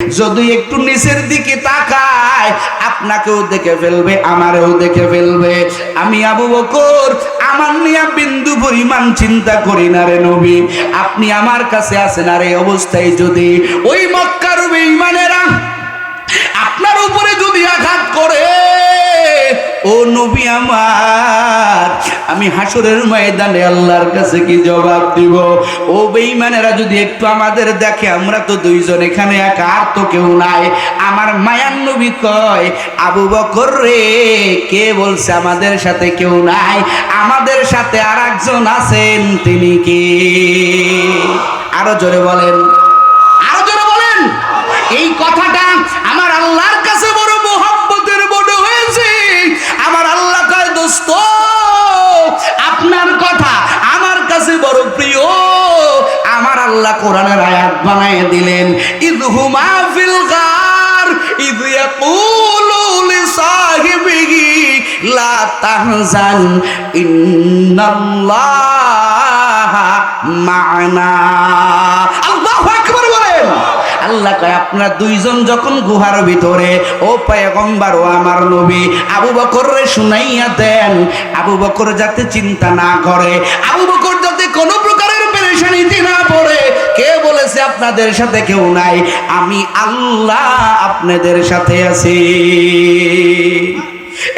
যদি একটু নিচের দিকে তাকায়, আপনাকেও দেখে ফেলবে, আমারও দেখে ফেলবে। আমি আবু বকর, আমার নিয়ে বিন্দু পরিমাণ চিন্তা করি না রে নবী। আপনি আমার কাছে আছেন আর এই অবস্থায় যদি ওই মক্কার বেঈমানেরা আপনার উপরে যদি আঘাত করে ও নবী আমার, আমি হাসরের ময়দানে আল্লাহর কাছে কি জবাব দিব? ও বেঈমানেরা যদি একটু আমাদের দেখে, আমরা তো দুইজন এখানে একা, আর তো কেউ নাই। আমার মায়ার নবী কয়, আবু বকর রে, কে বলছে আমাদের সাথে কেউ নাই? আমাদের সাথে আর একজন আছেন, তিনি কে? আরও জোরে বলেন। তাহজান ইন্নাল্লাহা মা'না। আল্লাহু আকবার বলেন। আল্লাহ কয়, আপনারা দুইজন যখন গুহার ভিতরে, ও পয়গম্বর ও আমার নবী, আবু বকর রে শুনাইয়া দেন। আবু বকর যাতে চিন্তা না করে, আবু বকর যাতে কোনো প্রকারের পেরেশানিতে না পড়ে, কে বলেছে আপনাদের সাথে কেউ নাই? আমি আল্লাহ আপনাদের সাথে আছি।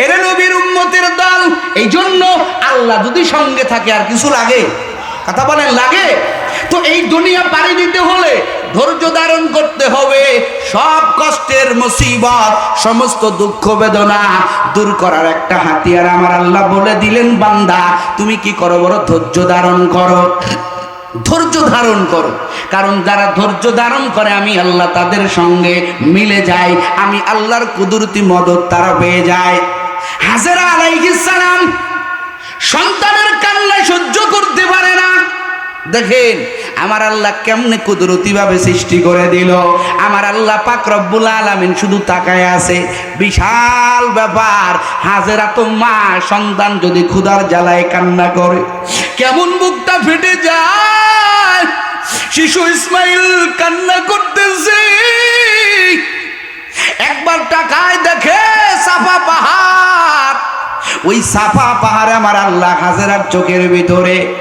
এরে নবীর উম্মতের দল এই জন্য আল্লাহ যদি সঙ্গে থাকে, আর কিছু লাগে? কথা বলেন, লাগে? তো এই দুনিয়া পাড়ি দিতে হলে ধৈর্য ধারণ করতে হবে। সব কষ্টের মুসিবত, সমস্ত দুঃখ বেদনা দূর করার একটা হাতিয়ার আমার আল্লাহ বলে দিলেন, বান্দা। তুমি কি করো বড় ধৈর্য ধারণ করো। ধৈর্য ধারণ করো। কারণ যারা ধৈর্য ধারণ করে, আমি আল্লাহ তাদের সঙ্গে মিলে যাই, আমি আল্লাহর কুদরতি মদত তারা পেয়ে যায়। হাজেরা আলাইহিস সালাম সন্তানের কান্নায় সহ্য করতে পারে না। দেখেন, আমার আল্লাহ কেমনে কুদরতি ভাবে সৃষ্টি করে দিল। আমার আল্লাহ পাক রব্বুল আলামিন শুধু তাকায় আছে। বিশাল ব্যাপার, হাজেরা তো মা সন্তান যদি ক্ষুধার জ্বালায় কান্না করে। কেমন বুকটা ফেটে যায়। শিশু ইসমাইল কান্না করতেছে। একবার টাকায় দেখে সাফা পাহাড়। ওই সাফা পাহাড়ে আমার আল্লাহ হাজারার চোখের ভিতরে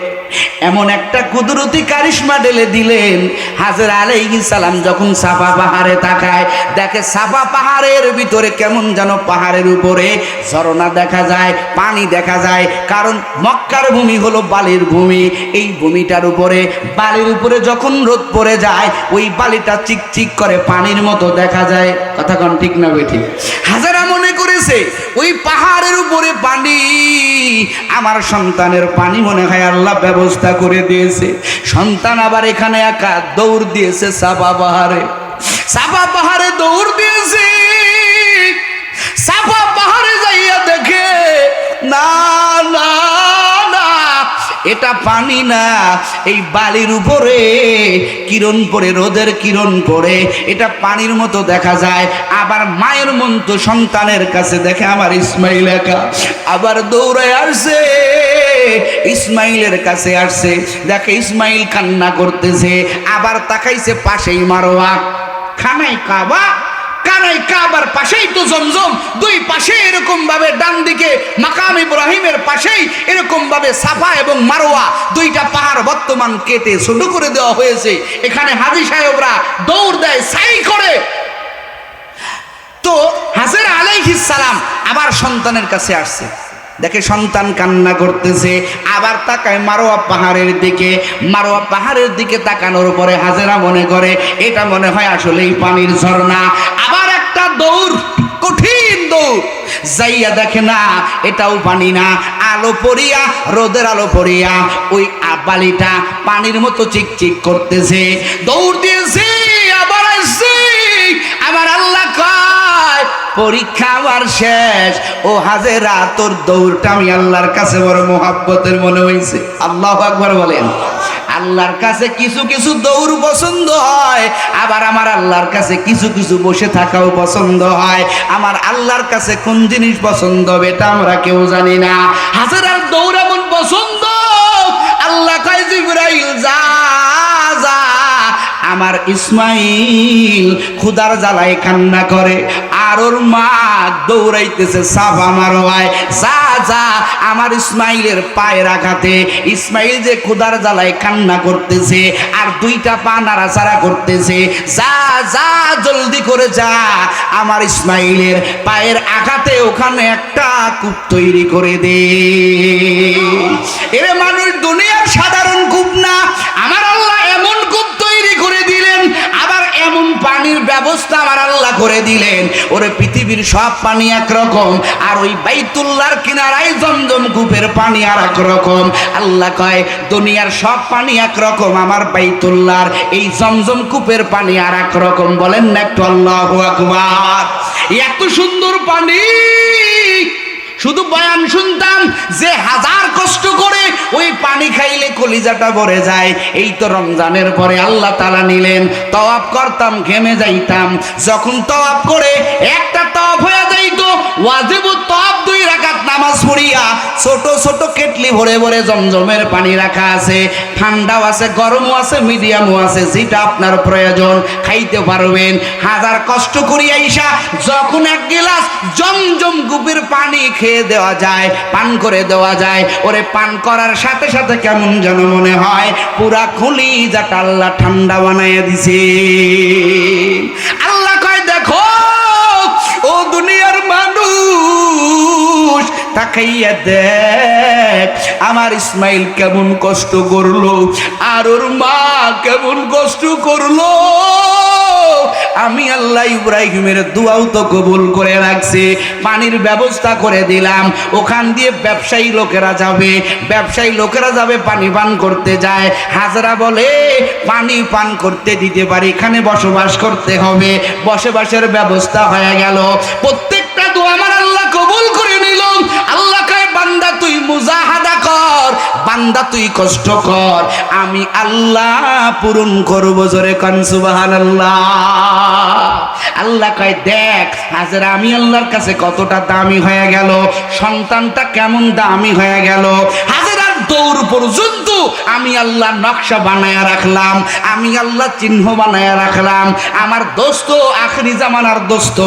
এমন একটা কুদরতি কারিশমা ঢেলে দিলেন। হাজার আলাইহিস সালাম যখন সাফা পাহাড়ে তাকায়, দেখে সাফা পাহাড়ের ভিতরে কেমন যেন পাহাড়ের উপরে ঝরনা দেখা যায়, পানি দেখা যায়, কারণ মক্কার ভূমি হলো বালির ভূমি। এই ভূমিটার উপরে, বালির উপরে যখন রোদ পড়ে যায়, ওই বালিটা চিকচিক করে পানির মতো দেখা যায়। কথা কোন ঠিক না বেঠিক? হাজারা করেছে ওই পাহাড়ের উপরে পানি আমার সন্তানের পানি মনে হয় আল্লাহ ব্যবস্থা করে দিয়েছে। সন্তান আবার এখানে একা দৌড় দিয়েছে, সাবা পাহাড়ে। সাবা পাহাড়ে দৌড় দিয়েছে। সাবা পাহাড়ে যাইয়া দেখে, না এটা পানি না, এই বালির উপরে, কিরণ পড়ে, রোদের কিরণ পড়ে, এটা পানির মতো দেখা যায়। আবার মায়ের মন তো সন্তানের কাছে দেখে আমার ইসমাইল একা। আবার দৌড়ে আসছে, ইসমাইলের কাছে আসছে, দেখে ইসমাইল কান্না করতেছে, আবার তাকাইছে পাশেই মারোয়া খানাই কাবা কানাই কাবার পাশেই তো জমজম, দুই পাশে এরকম ভাবে ডান দিকে মাকাম ইব্রাহিমের পাশেই এরকম ভাবে সাফা এবং মারোয়া দুইটা পাহাড় বর্তমান কেটে ছোট করে দেওয়া হয়েছে। এখানে হাজি সাহেবরা দৌড় দেয় সাই করে। তো হাজের আলাইহিস সালাম আবার সন্তানের কাছে আসছে। দেখে সন্তান কান্না করতেছে। আবার তাকায় মারোয়া পাহাড়ের দিকে। মারোয়া পাহাড়ের দিকে তাকানোর পরে হাজেরা মনে করে, এটা মনে হয় আসলেই পানির ঝর্ণা। আবার একটা দৌড়, কঠিন দৌড়। যাইয়া দেখে, না, এটাও পানি না। আলো পড়িয়া, রোদের আলো পড়িয়া, ওই বালিটা পানির মতো চিকচিক করতেছে। দৌড় দিয়েছে। পরীক্ষা আমার শেষ। ও হাজেরা, তোর দৌড়টা আমি আল্লাহর কাছে বড় মোহাব্বতের মনে হয়েছে আল্লাহ আকবার বলেন। আল্লাহর কাছে কিছু কিছু দৌড় পছন্দ হয়, আবার আমার আল্লাহর কাছে কিছু কিছু বসে থাকাও পছন্দ হয়। আমার আল্লাহর কাছে কোন জিনিস পছন্দ হবে এটা আমরা কেউ জানি না। হাজারার দৌড় এমন পছন্দ, আল্লাহ কয় জিব্রাইল, যা। আমার ইসমাইল খুদার জ্বালায় কান্না করে আর ওর মা দৌড়াইতেছে সাফা মারোয়ায় যা যা, আমার ইসমাইলের পায়ের আঘাতে, ইসমাইল যে খুদার জ্বালায় কান্না করতেছে, আর দুইটা পা নাড়াচাড়া করতেছে, যা যা, জলদি করে যা, আমার ইসমাইলের পায়ের আঘাতে ওখানে একটা কূপ তৈরি করে দে। এরে মানুষ পানির ব্যবস্থা আমার আল্লাহ করে দিলেন। ওরে পৃথিবীর সব পানি একরকম, আর ওই বাইতুল্লার কিনারায় জমজম কূপের পানি আর এক রকম আল্লাহ কয়, দুনিয়ার সব পানি একরকম, আমার বাইতুল্লার এই জমজম কূপের পানি আর এক রকম বলেন না একটু আল্লাহ আকবার। এত সুন্দর পানি! শুধু বয়ান শুনতাম, যে হাজার কষ্ট করে ওই পানি খাইলে কলিজাটা ভরে যায়। এই তো রমজানের পরে আল্লাহ তালা নিলেন, তওয়াব করতাম, ঘেমে যাইতাম। যখন তওয়াব করে একটা তওয়াব হয়ে যাইতো, ওয়াজিবু তওয়াব দুই রাকাত নামাজ পড়িয়া ছোট ছোট কেটলি ভরে ভরে জমজমের পানি রাখা আছে। ঠান্ডাও আছে, গরমও আছে, মিডিয়ামও আছে, যেটা আপনার প্রয়োজন, খাইতে পারবেন। হাজার কষ্ট করিয়া ইসা যখন এক গিলাস জমজম গুপির পানি খেয়ে দেওয়া যায়, পান করে দেওয়া যায়। ওরে পান করার সাথে সাথে কেমন যেন মনে হয়, পুরা খুলি যাটা আল্লাহ ঠান্ডা বানাইয়া দিছে। আল্লাহ কয়, দেখো, ও দুনিয়ার মানুষ, তাকাইয়া দেখ, আমার ইসমাইল কেমন কষ্ট করল, আর ওর মা কেমন কষ্ট করল। আমি আল্লাহ ইব্রাহিমের দুয়াও তো কবুল করে রাখছি। পানির ব্যবস্থা করে দিলাম। ওখান দিয়ে ব্যবসায়ী লোকেরা যাবে। ব্যবসায়ী লোকেরা যাবে, পানি পান করতে যায়। হাজরা বলে, পানি পান করতে দিতে পারি। এখানে বসবাস করতে হবে। বসবাসের ব্যবস্থা হয়ে গেল। প্রত্যেকটা দোয়া আমার আল্লাহ কবুল করে নিল। আল্লাহ কয়, বান্দা, তুই মুজাহাদা কর, বান্দা, তুই কষ্ট কর। আমি আল্লাহ পূরণ করব জোরে কান, সুবহানাল্লাহ। আল্লাহ কয়, দেখ, হাজার, আমি আল্লাহর কাছে কতটা দামি হয়ে গেল, সন্তানটা কেমন দামি হয়ে গেল। হাজার দৌড় পর্যন্ত আমি আল্লাহ নকশা বানায় রাখলাম, আমি আল্লাহ চিহ্ন বানায়া রাখলাম। আমার দোস্ত, আখরি জামানার দোস্ত,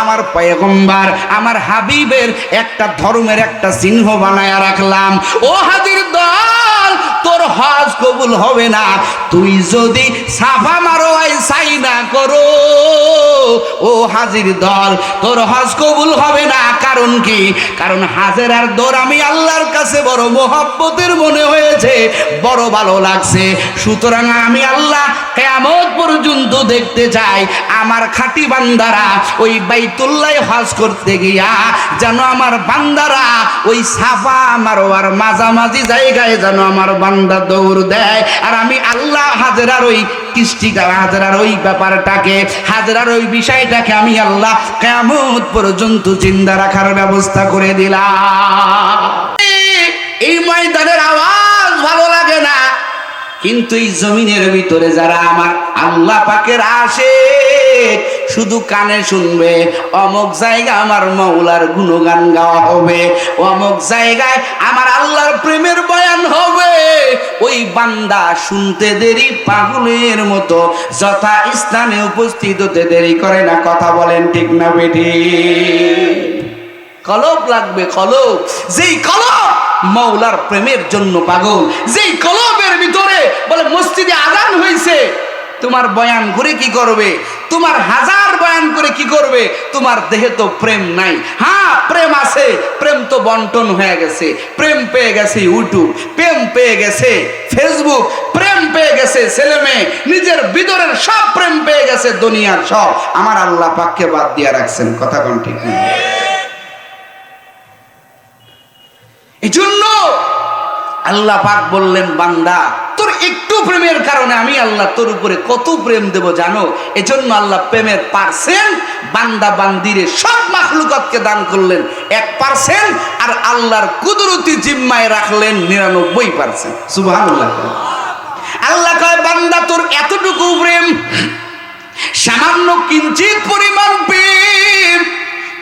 আমার পয়গম্বার, আমার হাবিবের একটা ধর্মের একটা চিহ্ন বানায় রাখলাম। ও হাজির দল! তোর হজ কবুল হবে না। তুই যদি সাফা মারোয়াই সাই না করো। ও হাজির দল, তোর হজ কবুল হবে না। কারণ কি? কারণ হাজেরার দর আমি আল্লাহর কাছে বড় মোহাব্বতের মনে হয়েছে, বড় ভালো লাগছে। সুতরাং আমি আল্লাহ কেমন পর্যন্ত দেখতে চাই, আমার খাঁটি বান্দারা ওই বাইতুল্লাহ হজ করতে গিয়া যেন আমার বান্দারা ওই সাফা মারোয়ার মাঝামাঝি জায়গায় যেন আমার বান্দা দৌড় দেয়, আর আমি আল্লাহ হাজেরার ওই কৃষ্টিকা হাজরার ওই ব্যাপারটাকে, হাজরার ওই বিষয়টাকে আমি আল্লাহ কেমন পর্যন্ত চিন্তা রাখার ব্যবস্থা করে দিলাম। এই ময়দানের আওয়াজ ভালো লাগে না, কিন্তু এই জমিনের ভিতরে যারা আমার আল্লাহ পাকের আসে শুধু কানে শুনবে। অমুক জায়গা আমার মৌলার গুণগান গাওয়া হবে। অমুক জায়গায় আমার আল্লাহর প্রেমের বয়ান হবে। ওই বান্দা শুনতে দেরি পাগলের মতো। যথা স্থানে উপস্থিত হতে দেরি করে না, কথা বলেন ঠিক না বেটি কলব লাগবে, কলব। যেই কলব মৌলার প্রেমের জন্য পাগল, যেই কলবের ভিতরে বলে মসজিদে আজান হয়েছে তোমার বয়ান করে কি করবে? তোমার হাজার বয়ান করে কি করবে? তোমার দেহে তো প্রেম নাই। হ্যাঁ প্রেম আছে, প্রেম তো বন্টন হয়ে গেছে। প্রেম পেয়ে গেছে ইউটিউব প্রেম পেয়ে গেছে ফেসবুক প্রেম পেয়ে গেছে ছেলে মেয়ে, নিজের ভিতরের সব প্রেম পেয়ে গেছে দুনিয়ার সব। আমার আল্লাহ পাককে বাদ দিয়ে রাখছেন, কথা কোন ঠিক নেই এই জন্য আল্লাহ পাক বললেন, বান্দা একটু প্রেমের কারণে আমি আল্লাহ তোর উপরে কত প্রেম দেব জানো? এজন্য আল্লাহ প্রেমের পার্সেন্ট বান্দা বান্দিরে সব মাখলুকতকে দান করলেন এক পার্সেন্ট আর আল্লাহর কুদরতি জিম্মায় রাখলেন নিরানব্বই পার্সেন্ট সুবাহ আল্লাহ কয়, বান্দা, তোর এতটুকু প্রেম, সামান্য কিঞ্চিত পরিমাণ প্রেম,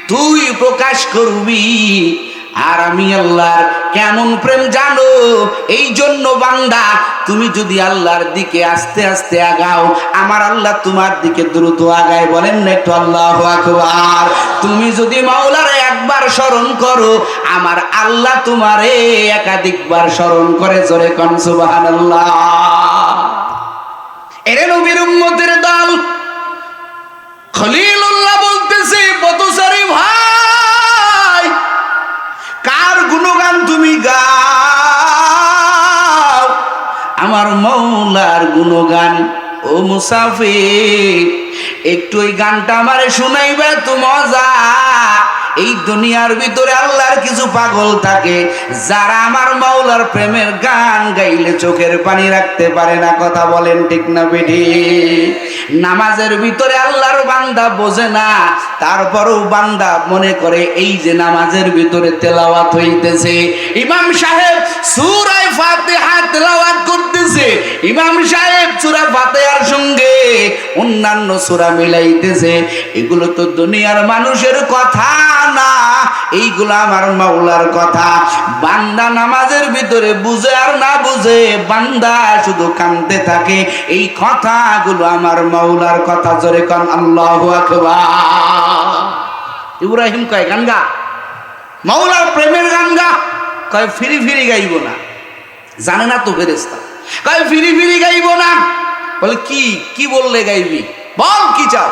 তুই প্রকাশ করবি আর আমি আল্লাহর কেমন প্রেম জানো? এই জন্য বান্দা, তুমি যদি আল্লাহর দিকে আস্তে আস্তে আগাও, আমার আল্লাহ তোমার দিকে দ্রুত আগায় বলেন না একটু আল্লাহ আকবার। তুমি যদি মাওলারে একবার স্মরণ করো, আমার আল্লাহ তোমারে একাধিকবার স্মরণ করে জোরে কন সুবহানাল্লাহ। এরে নবীর উম্মতের দল, খলিলুল্লাহ আমার মৌলার গুণগান। ও মুসাফির, একটু ওই গানটা আমারে শুনাইবে তো মজা। এই দুনিয়ার ভিতরে আল্লাহর কিছু পাগল থাকে, যারা আমার মাওলার প্রেমের গান গাইলে চোখের পানি রাখতে পারে না, কথা বলেন ঠিক না বেঠি? নামাজের ভিতরে আল্লাহর বান্দা বোঝে না, তারপরেও বান্দা মনে করে এই যে নামাজের ভিতরে তেলাওয়াত হইতেছে। ইমাম সাহেব সূরায়ে ফাতিহা তেলাওয়াত করতেছে ইমাম সাহেব সূরা ফাতিহার সঙ্গে অন্যান্য সূরা মিলাইতেছে, এগুলো তো দুনিয়ার মানুষের কথা না, এইগুলো আমার মাওলার কথা। বান্দা নামাজের ভিতরে বুঝে আর না বুঝে, বান্দা শুধু কানতে থাকে, এই কথাগুলো আমার মাওলার কথা জোরে কন, আল্লাহু ইব্রাহিম কয়, গান গা। মাওলার প্রেমের গান গা। কয়, ফিরি ফিরি গাইব না। জানে না তো ফেরেস্তা ফিরি ফিরি গাইব না। বলে, কি কি বললে গাইবি? বল, কি চাও?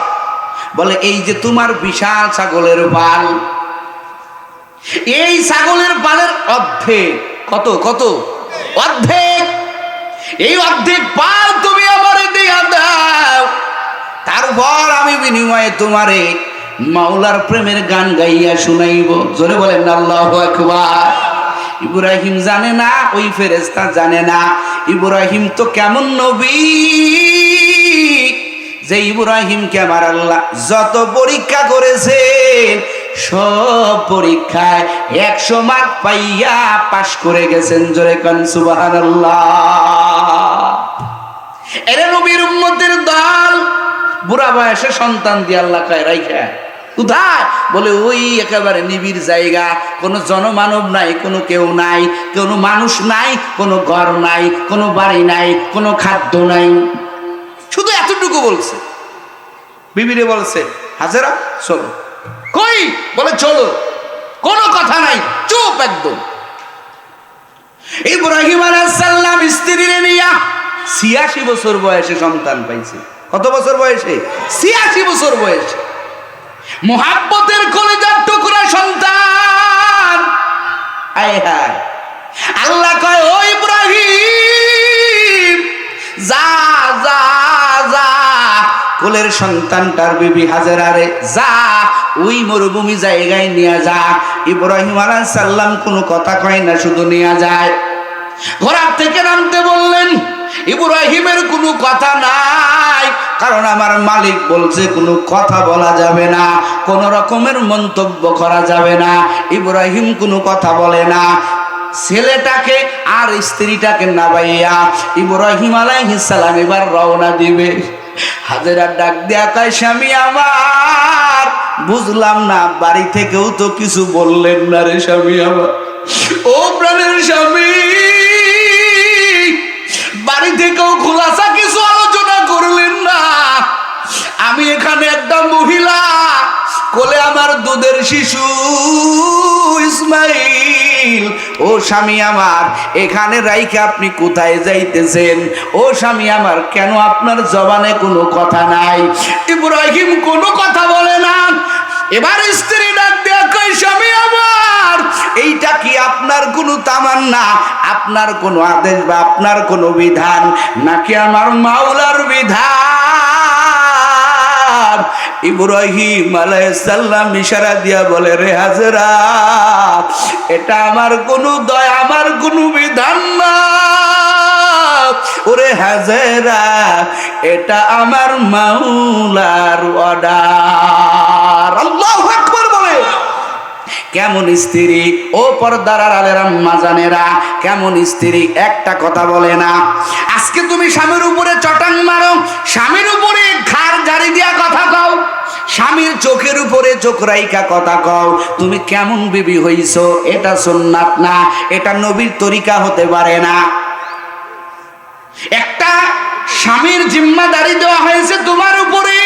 বলে, এই যে তোমার বিশাল ছাগলের পাল এই ছাগলের পালের অর্ধেক, কত কত? অর্ধেক। এই অর্ধেক পাল তুমি আমার দিয়া দাও। তারপর আমি বিনিময়ে তোমারে মাওলার প্রেমের গান গাইয়া শুনাইব। জোরে বলেন, আল্লাহ আকবার। ইব্রাহিম জানে না, ওই ফেরেস্তা জানে না। ইব্রাহিম তো কেমন নবী? যে ইব্রাহিমকে আমার আল্লাহ যত পরীক্ষা করেছে, সব পরীক্ষায় একশো মার্ক পাইয়া পাশ করে গেছেন জোরে কান সুবাহ এরে নবীর উম্মতের দল, বুড়া বয়সে সন্তান দিয়ে আল্লাহ খায় রাইখা। কোথায়? বলে, ওই একেবারে নিবিড় জায়গা। কোনো জনমানব নাই, কোনো কেউ নাই, কোনো মানুষ নাই, কোনো ঘর নাই, কোনো বাড়ি নাই, কোনো খাদ্য নাই। শুধু এতটুকু বলছে। বিবিরে বলছে, হাজেরা, চলো। কই? বলে, চলো। কোনো কথা নাই, চুপ একদম। ইব্রাহিম আলাইসাল্লাম স্ত্রীরে নিয়া ছিয়াশি বছর বয়সে সন্তান পাইছে। কত বছর বয়সে? ছিয়াশি বছর বয়সে। মোহাব্বতের কলেজার টুকরা সন্তান। আল্লাহ কয়, ও ইব্রাহিম, যা যা যা, কোলের সন্তানটার বিবি হাজারারে যা, ওই মরুভূমি জায়গায় নিয়ে যা। ইব্রাহিম আলাইহিস সাল্লাম কোনো কথা কয় না, শুধু নিয়ে যায়। ঘোড়ার থেকে নামতে বললেন ইব্রাহিমের কোনো কথা নাই। কারণ আমার মালিক বলছে, কোনো কথা বলা যাবে না, কোন রকমের মন্তব্য করা যাবে না। ইব্রাহিম কোনো কথা বলে না। ছেলেটাকে আর স্ত্রীটাকে নাবাইয়া ইব্রাহিম আলাইহিস সালাম এবার রওনা দিবে। হাজেরা ডাক দেয়া কয়, স্বামী আমার, বুঝলাম না, বাড়ি থেকেও তো কিছু বললেন না রে স্বামী আমার। ও প্রাণের স্বামী আমি এখানে একটা মহিলা, কোলে আমার দুধের শিশু ইসমাইল। ও স্বামী আমার, এখানে রাইকে আপনি কোথায় যাইতেছেন? ও স্বামী আমার, কেন আপনার জবানে কোনো কথা নাই? ইব্রাহিম কোনো কথা বলে না। এবার স্ত্রী ডাক দেয়া কই স্বামী আমার, এইটা কি আপনার কোনো তামান্না? আপনার কোনো আদেশ বা আপনার কোনো বিধান? নাকি আমার মাওলার বিধান? ইব্রাহিম আলাইসাল্লাম ইশারা দিয়া বলে, রে হাজরা, এটা আমার কোনো আমার কোনো বিধান না। ওরে হাজেরা, এটা আমার অর্ডার। আল্লাহু আকবার বলে। কেমন স্ত্রী? ও পর্দার আলের জানেরা কেমন স্ত্রী? একটা কথা বলে না। আজকে তুমি স্বামীর উপরে চটাং মারো, স্বামীর উপরে ঘাড় ঝাড়ি দিয়া স্বামীর চোখের উপরে চোখ রাইকা কথা কও, তুমি কেমন বিবি হইছো? এটা সুন্নাত না, এটা নবীর তরিকা হতে পারে না। একটা স্বামীর জিম্মাদারি দেওয়া হয়েছে তোমার উপরে।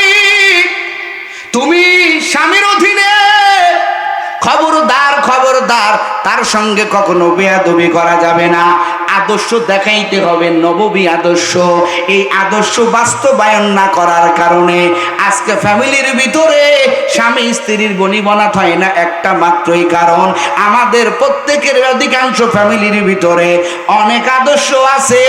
তুমি স্বামীর অধীনে খবরদার খবরদার, তার সঙ্গে কখনো বেয়াদবি করা যাবে না। আদর্শ দেখাইতে হবে নববী আদর্শ। এই আদর্শ বাস্তবায়ন না করার কারণে আজকে ফ্যামিলির ভিতরে স্বামী স্ত্রীর বনিবনাথ হয় না একটা মাত্রই কারণ, আমাদের প্রত্যেকের অধিকাংশ ফ্যামিলির ভিতরে অনেক আদর্শ আছে।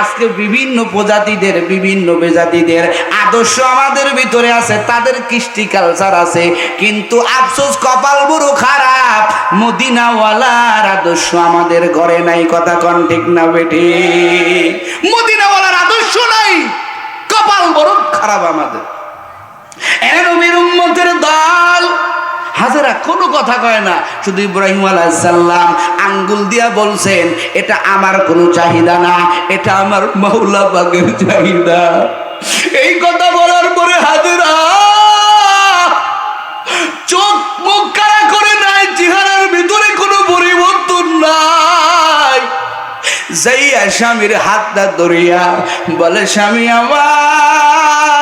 আজকে বিভিন্ন প্রজাতিদের বিভিন্ন প্রজাতিদের আদর্শ আমাদের ভিতরে আছে, তাদের কৃষ্টি কালচার আছে। কিন্তু আফসোস, কপাল বুড়ো খারাপ, মদিনাওয়ালার আদর্শ আমাদের ঘরে নাই, কথা কন ঠিক না বেঠি? মদিনাওয়ালার আদর্শ নাই, কপাল বড় খারাপ আমাদের। হাজারা কোনো কথা কয় না। শুধু ইব্রাহিম আলাইসাল্লাম আঙ্গুল দিয়া বলছেন, এটা আমার কোনো চাহিদা না, এটা আমার মৌলা বাগের চাহিদা। এই কথা বলার পরে হাজারা চোখ মুখ কারা করে নাই, চেহারার ভিতরে কোনো পরিবর্তন নাই। যাই স্বামীর হাতটা ধরিয়া বলে, স্বামী আমার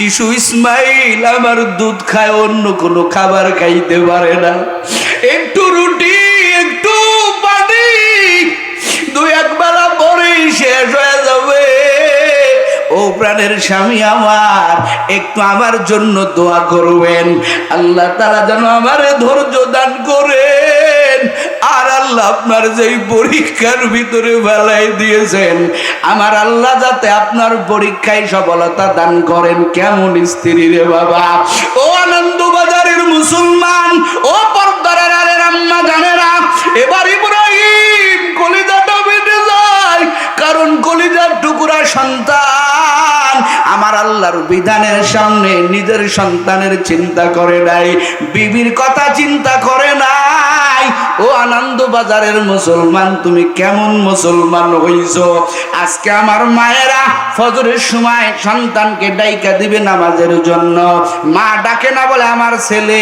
শিশু ইসমাইল আমার দুধ খায়, অন্য কোনো খাবার খাইতে পারে না। একটু রুটি, একটু পানি দুই একবেলা পরেই শেষ হয়ে যাবে। ও প্রাণের স্বামী আমার, একটু আমার জন্য দোয়া করবেন। আল্লাহ তারা যেন আমার ধৈর্য দান আর আল্লাহ আপনার যেই পরীক্ষার ভিতরে বেলায় দিয়েছেন, আমার আল্লাহ যাতে আপনার পরীক্ষায় সফলতা দান করেন, কেমন স্ত্রী রে বাবা? ও আনন্দ বাজারের মুসলমান, ও পর্দারের আলের আম্মা জানেরা, এবার ইব্রাহিম কলিজাটা বেঁধে যায়, কারণ কলিজার টুকুরা সন্তান আমার আল্লাহর বিধানের সামনে নিজের সন্তানের চিন্তা করে নাই, বিবির কথা চিন্তা করে নাই ও আনন্দ বাজারের মুসলমান, তুমি কেমন মুসলমান হইছ? আজকে আমার মায়েরা ফজরের সময় সন্তানকে ডাইকা দিবে নামাজের জন্য। মা ডাকে না বলে আমার ছেলে।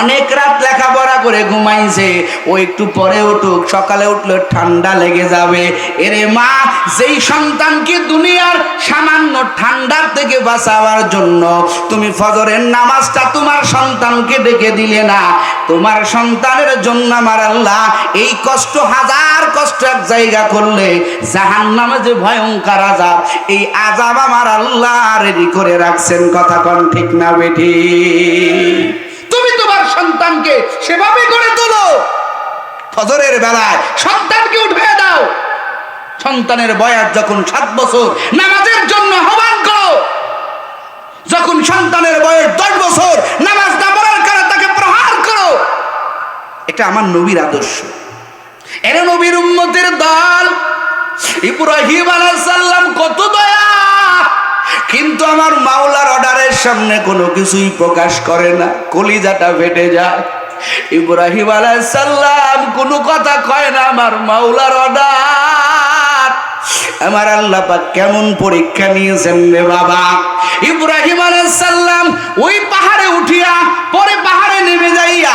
অনেক রাত লেখাপড়া করে ঘুমাইছে, ও একটু পরে উঠুক, সকালে উঠলে ঠান্ডা লেগে যাবে। এরে মা, যেই সন্তানকে দুনিয়ার সামান্য ঠান্ডার থেকে বাঁচাবার জন্য তুমি ফজরের নামাজটা তোমার সন্তানকে ডেকে দিলে না, তোমার সন্তানের জন্য আমার আল্লাহ এই কষ্ট, হাজার কষ্ট এক জায়গা করলে জাহান নামে যে ভয়ঙ্কর আজাব এই আজাব আমার আল্লাহ রেডি করে রাখছেন। কথা কন ঠিক না বেঠি? তুমি তোমার সন্তানকে সেভাবে করে তোলো। ফজরের বেলায় সন্তানকে উঠে দাও। সন্তানের বয়স যখন সাত বছর, নামাজের জন্য আহ্বান করো। যখন সন্তানের বয়স দশ বছর, নামাজ না পড়ার কারণে তাকে প্রহার করো। এটা আমার নবীর আদর্শ। এরা নবীর উম্মতের দল। ইব্রাহিম আলাইসাল্লাম কত দয়া! কিন্তু আমার মাওলার অর্ডারের সামনে কোনো কিছুই প্রকাশ করে না, কলিজাটা ফেটে যায়। ইব্রাহিম আলাইসাল্লাম কোনো কথা কয় না, আমার মাওলার অর্ডার, আমার আল্লাহ পাক কেমন পরীক্ষা নিয়েছেন রে বাবা। ইব্রাহিম আলাইসাল্লাম ওই পাহাড়ে উঠিয়া, পরে পাহাড়ে নেমে যাইয়া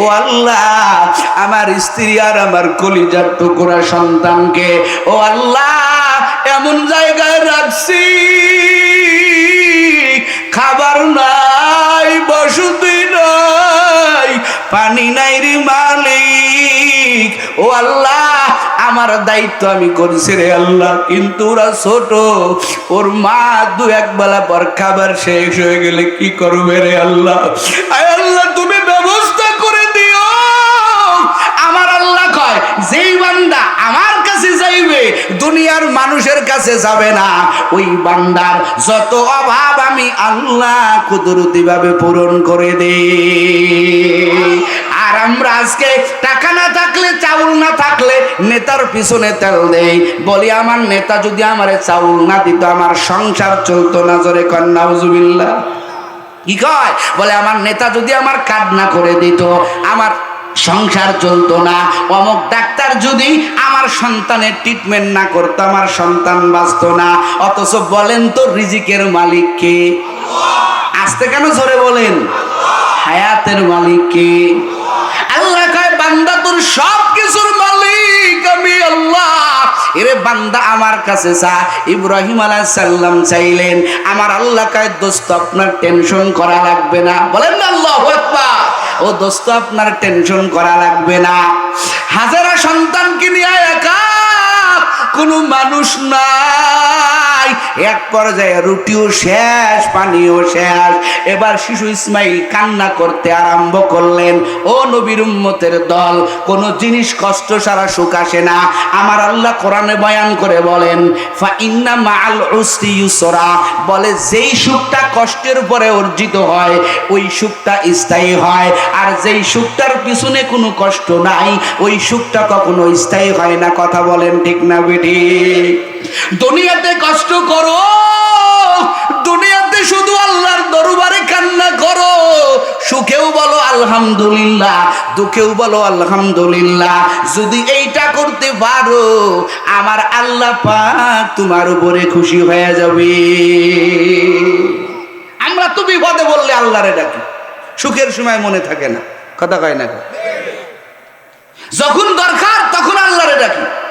ও আল্লাহ, আমার স্ত্রী আর আমার কলিজার টুকরা সন্তানকে, ও আল্লাহ, এমন জায়গায় রাখছি, খাবার নাই, বসতি নাই, পানি নাই রে মালিক। ও আল্লাহ, আমার দায়িত্ব আমি করছি রে আল্লাহ, কিন্তু ওরা ছোট, ওর মা দু এক বেলা পর খাবার শেষ হয়ে গেলে কি করবে রে আল্লাহ? আয় আল্লাহ যাবে না। ওই বান্দার যত অভাব আমি আল্লাহ কুদরতি ভাবে পূরণ করে দে আর আমরা আজকে টাকা না থাকলে, চাউল না থাকলে নেতার পিছনে তেল দেই। বলি, আমার নেতা যদি আমারে চাউল না দিত, আমার সংসার চলতো না। জোরে কন্যা উজুবিল্লাহ কি কয়? বলে, আমার নেতা যদি আমার কাজ না করে দিত, আমার সংসার চলতো না। অমুক ডাক্তার যদি আমার সন্তানের ট্রিটমেন্ট না করতো, আমার সন্তান বাঁচতো না। অথচ বলেন তো রিজিকের মালিক কে? আসতে কেন ধরে বলেন? হায়াতের মালিক কে? আল্লাহ কয়, বান্দা তোর সব কিছুর মালিক, আমি আল্লাহ। এরে বান্দা আমার কাছে চা ইব্রাহিম আলাইহিস সালাম চাইলেন, আমার আল্লাহ কয়, দোস্ত, আপনার টেনশন করা লাগবে না। বলেন না, আল্লাহু আকবার। ও দোস্ত আপনার টেনশন করা লাগবে না। হাজারা সন্তানকে নিয়ে একা কোনো মানুষ নাই এক পর্যায়ে রুটিও শেষ, পানিও শেষ। এবার শিশু ইসমাইল কান্না করতে আরম্ভ করলেন। ও নবীর উম্মতের দল, কোন জিনিস কষ্ট সারা সুখ আসে না। আমার আল্লাহ কোরআনে বয়ান করে বলেন, ফা ইন্না মাআল উসরি ইউসরা। বলে, যেই সুখটা কষ্টের পরে অর্জিত হয়, ওই সুখটা স্থায়ী হয়। আর যেই সুখটার পিছনে কোনো কষ্ট নাই, ওই সুখটা কখনো স্থায়ী হয় না। কথা বলেন ঠিক না বেটি দুনিয়াতে কষ্ট করো। দুনিয়াতে শুধু আল্লাহর দরবারে কান্না করো। সুখেও বলো আলহামদুলিল্লাহ, দুঃখেও বলো আলহামদুলিল্লাহ। যদি এইটা করতে পারো, আমার আল্লাহ পাক তোমার উপরে খুশি হয়ে যাবে। আমরা তো বিপদে বললে আল্লাহরে ডাকি। সুখের সময় মনে থাকে না। কথা কয় না যখন দরকার তখন আল্লাহরে ডাকি।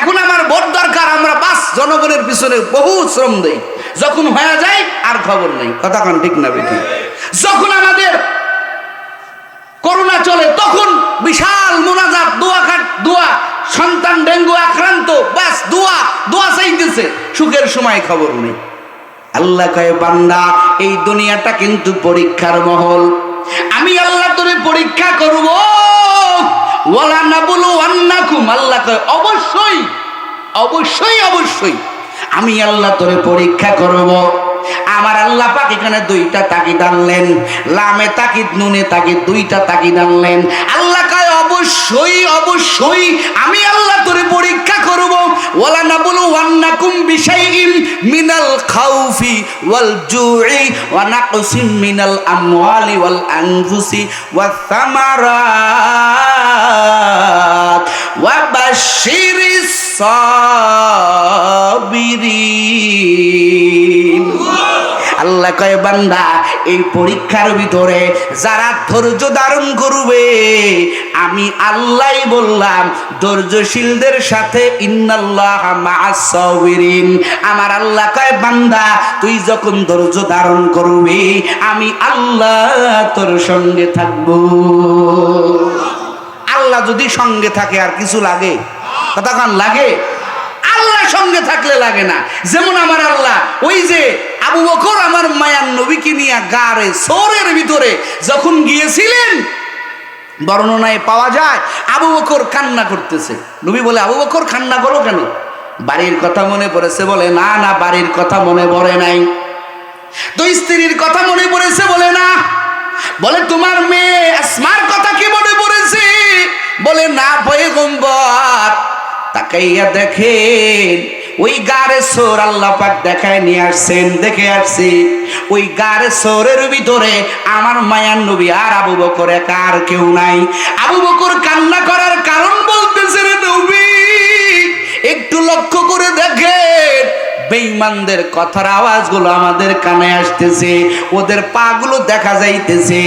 এখন আমার ভোট দরকার, আমরা বাস জনগণের পিছনে বহু শ্রম দেই। যখন হয়ে যায়, আর খবর নেই। কথা কান ঠিক না বেটি যখন আমাদের করোনা চলে, তখন বিশাল মোনাজাত, দোয়া খাট, দোয়া, সন্তান ডেঙ্গু আক্রান্ত, বাস, দোয়া দোয়া চাইতেছে। সুখের সময় খবর নেই। আল্লাহ কয়, বান্দা, এই দুনিয়াটা কিন্তু পরীক্ষার মহল। আমি আল্লাহ তোরে পরীক্ষা করব। ওয়ালা না বলো আন্নাকুম আল্লাহ কয়, অবশ্যই অবশ্যই অবশ্যই আমি আল্লাহ তোরে পরীক্ষা করব। আমার আল্লাহ পাক এখানে দুইটা তাকিদ আনলেন, লামে তাকিদ নুনে তাকিদ দুইটা তাকিদ আনলেন। আল্লাহ কয়, অবশ্যই অবশ্যই আমি আল্লাহ তোরে পরীক্ষা করব। ওয়ালা না বলো ওয়ান্নাকুম বিশাইইম মিনাল খাউফি ওয়াল জুই ওয়া নাকসিম মিনাল আমওয়ালি ওয়াল আনফুসি ওয়াস সামারাত। বাশশিরিস সাবিরিন আল্লাহ কয়, বান্দা, এই পরীক্ষার ভিতরে যারা ধৈর্য ধারণ করবে, আমি আল্লাহ বললাম, ধৈর্যশীলদের সাথে আমার আল্লাহ কয়, বান্দা, তুই যখন ধৈর্য ধারণ করবি, আমি আল্লাহ তোর সঙ্গে থাকব। আল্লাহ যদি সঙ্গে থাকে, আর কিছু লাগে? কতক্ষণ লাগে? আল্লাহ সঙ্গে থাকলে লাগে না। যেমন আমার আল্লাহ, ওই যে আবু বকর আমার মায়ার নবীকে নিয়ে গাড়ে সোরের ভিতরে যখন গিয়েছিলেন, বর্ণনায় পাওয়া যায়, আবু বকর কান্না করতেছে। নবী বলে, আবু বকর, কান্না করো কেন? বাড়ির কথা মনে পড়েছে বলে, না না, বাড়ির কথা মনে পড়ে নাই। তো স্ত্রীর কথা মনে পড়েছে বলে, না। বলে, তোমার মেয়ে আসমার কথা কি মনে বলে, না পয়গম্বর, তাকাইয়া দেখেন, ওই গারে সোর আল্লাহ পাক দেখায় নিয়ে আসছেন, দেখে আসছি। ওই গারে সোরের ভিতরে আমার মায়ার নবী আর আবু বকর একা আর কেউ নাই। আবু বকর কান্না করার কারণ বলতেছে রে নবী, একটু লক্ষ্য করে দেখেন, বেঈমানদের কথার আওয়াজগুলো আমাদের কানে আসতেছে, ওদের পাগুলো দেখা যাইতেছে।